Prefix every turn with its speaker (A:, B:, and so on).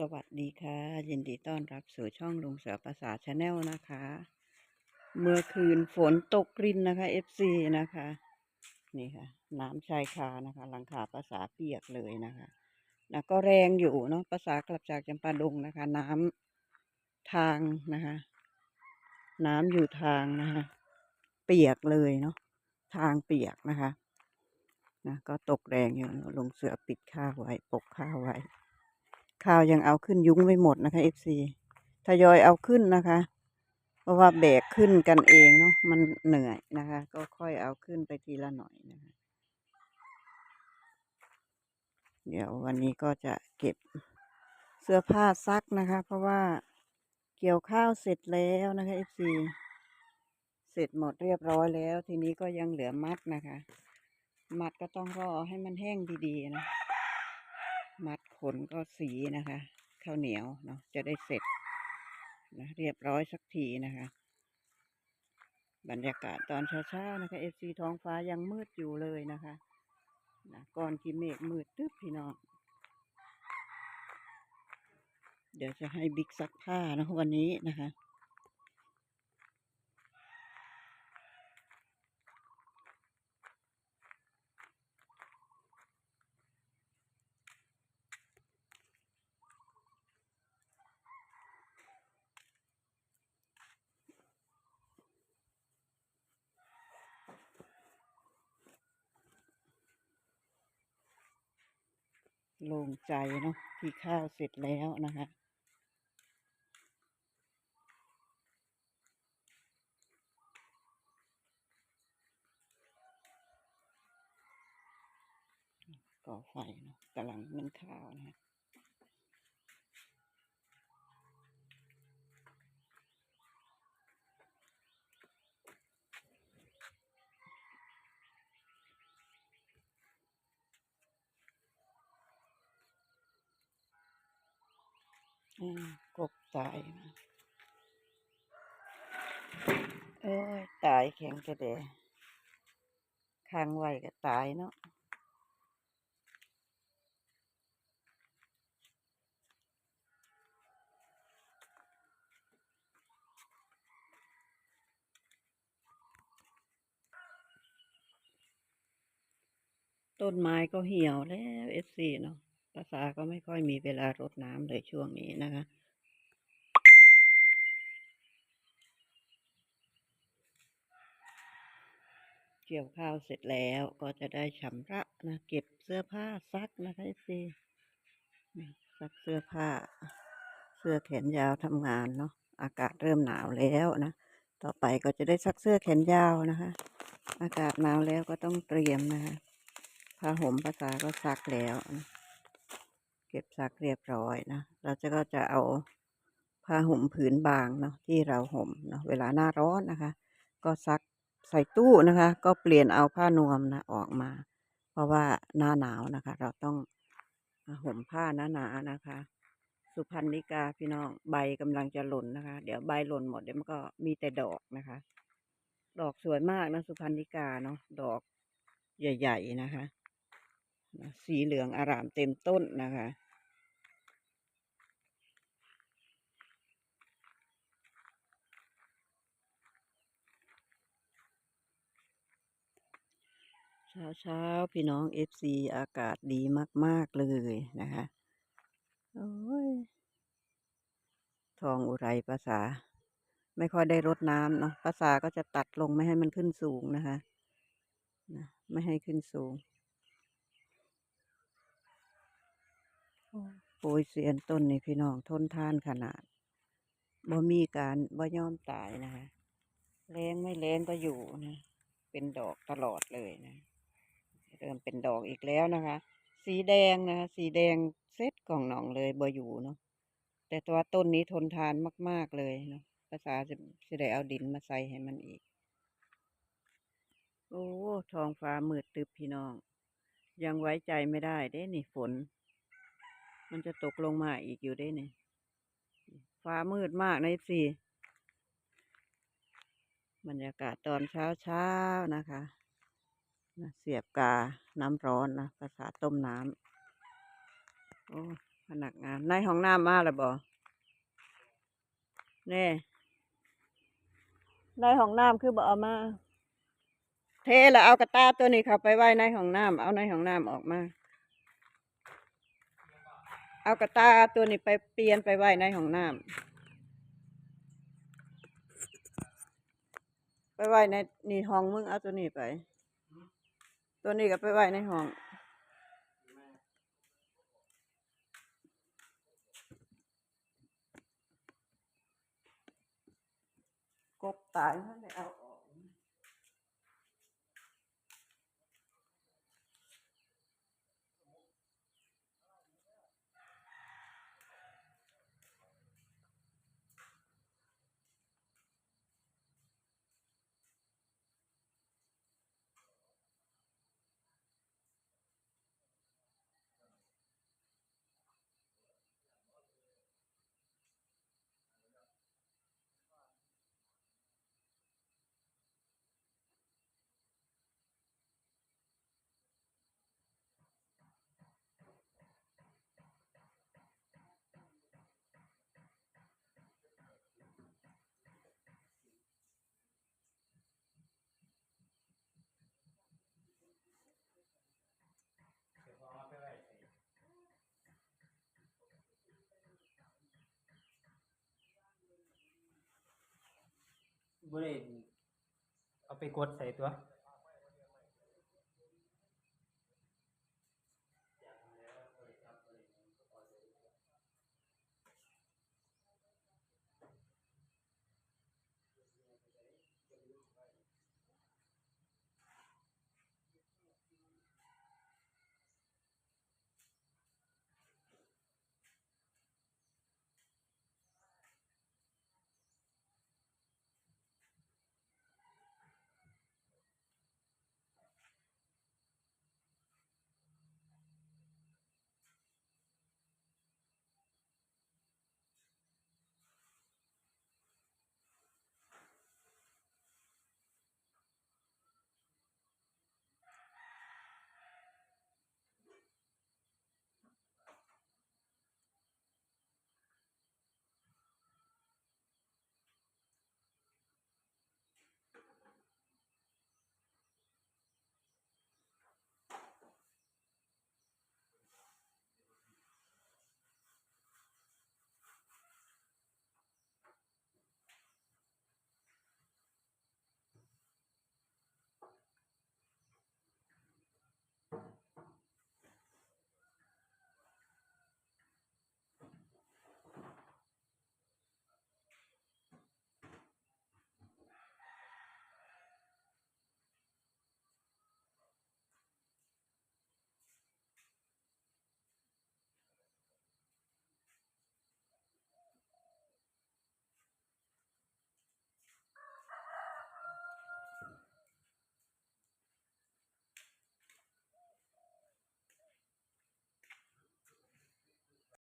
A: สวัสดีค่ะ ยินดีต้อนรับสู่ช่องลุงเสือภาษาชาแนลนะคะ เมื่อคืนฝนตกรินนะคะ FC นะคะ นี่ค่ะ น้ำชายคานะคะ หลังคาภาษาเปียกเลยนะคะนะก็แรงอยู่เนาะภาษากลับจากจำปาดงนะคะ น้ำทางนะคะ น้ำอยู่ทางนะคะ เปียกเลยเนาะทางเปียกนะคะนะก็ตกแรงอยู่ลุงเสือปิดข้าวไว้ปกข้าวไว้ ข้าวยังเอาขึ้นยุ้งไม่หมดนะคะ FC ทยอยเอาขึ้นนะคะ เพราะว่าแบกขึ้นกันเองเนาะมันเหนื่อยนะคะ ก็ค่อยเอาขึ้นไปทีละหน่อยนะคะ เดี๋ยววันนี้ก็จะเก็บเสื้อผ้าซักนะคะ เพราะว่าเกี่ยวข้าวเสร็จแล้วนะคะ FC เสร็จหมดเรียบร้อยแล้ว ทีนี้ก็ยังเหลือมัดนะคะ มัดก็ต้องรอให้มันแห้งดีๆนะ มัดขนก็สีนะคะข้าวเหนียวเนาะจะได้เสร็จนะเรียบร้อยสักทีนะคะ บรรยากาศตอนเช้าๆนะคะเอซีท้องฟ้ายังมืดอยู่เลยนะคะนะก่อนที่เมฆมืดตึ๊บพี่น้อง เดี๋ยวจะให้บิ๊กซักผ้านะวันนี้นะคะ โล่งใจเนาะที่ข้าวเสร็จแล้วนะคะก่อไฟเนาะกำลังนึ่งข้าวนะฮะ กบตายเอ้ยตายแข็งกระเดะค้างไว้ก็ตายเนาะต้นไม้ก็เหี่ยวแล้วเอฟซีเนาะ ภาษาก็ไม่ค่อยมีเวลารดน้ำเลยช่วงนี้นะคะเกี่ยวข้าวเสร็จแล้วก็จะได้ชำระนะเก็บเสื้อผ้าซักนะคะเอฟซีซักเสื้อผ้า เสื้อแขนยาวทำงานเนาะอากาศเริ่มหนาวแล้วนะ ต่อไปก็จะได้ซักเสื้อแขนยาวนะคะ อากาศหนาวแล้วก็ต้องเตรียมนะคะผ้าห่มภาษาก็ซักแล้วนะ ก็บซักเรียบร้อยนะเราจะก็จะเอาผ้าห่มผืนบางเนาะที่เราห่มเนาะเวลาหน้าร้อนนะคะ ก็ซักใส่ตู้นะคะ ก็เปลี่ยนเอาผ้านวมนะออกมา เพราะว่าหน้าหนาวนะคะ เราต้องห่มผ้าหนาๆนะคะ สุพรรณิกาพี่น้องใบกำลังจะหล่นนะคะ เดี๋ยวใบหล่นหมดเดี๋ยวมันก็มีแต่ดอกนะคะ ดอกสวยมากนะสุพรรณิกาเนาะดอกใหญ่ ๆนะคะ สีเหลืองอารามเต็มต้นนะคะ เช้าเช้าพี่น้องเอฟซีอากาศดีมาก ๆ เลยนะคะโอ้ยทองอุไรภาษา ไม่ค่อยได้รดน้ำเนาะภาษาก็จะตัดลงไม่ให้มันขึ้นสูงนะคะนะไม่ให้ขึ้นสูงโปยเสียนต้นนี่พี่น้องทนทานขนาดบ่มีการบ่ย่อมตายนะคะแรงไม่แรงก็อยู่นะ เป็นดอกตลอดเลยนะ เริ่มเป็นดอกอีกแล้วนะคะ สีแดงนะคะ สีแดงเซตกล่องหนองเลยบ่อยู่เนาะแต่ตัวต้นนี้ทนทานมาก ๆ เลยเนาะภาษาจะจะได้เอาดินมาใส่ให้มันอีก โอ้ท้องฟ้ามืดตึบพี่น้อง ยังไว้ใจไม่ได้เด้นี่ฝน มันจะตกลงมาอีกอยู่ได้นี่ฟ้ามืดมากนะสิบรรยากาศตอนเช้าเช้าๆนะคะ นะเสียบกา น้ำร้อนนะภาษาต้มน้ำโอ้พนักงานในห้องน้ำมาแล้วบ่แน่ในห้องน้ำคือบ่เอามา เทแล้วเอากระตาตัวนี้เข้าไปไว้ในห้องน้ำเอาในห้องน้ำออกมา เอากระตาตัวนี้ไปเปลี่ยนไปไว้ในห้องน้ำไปไว้ในนี่ห้องมึงเอาตัวนี้ไป ตัวนี้ก็ไปไว้ในห้องกบตายมันไม่เอา
B: บ่ได้เอาไปกดใส่ตัว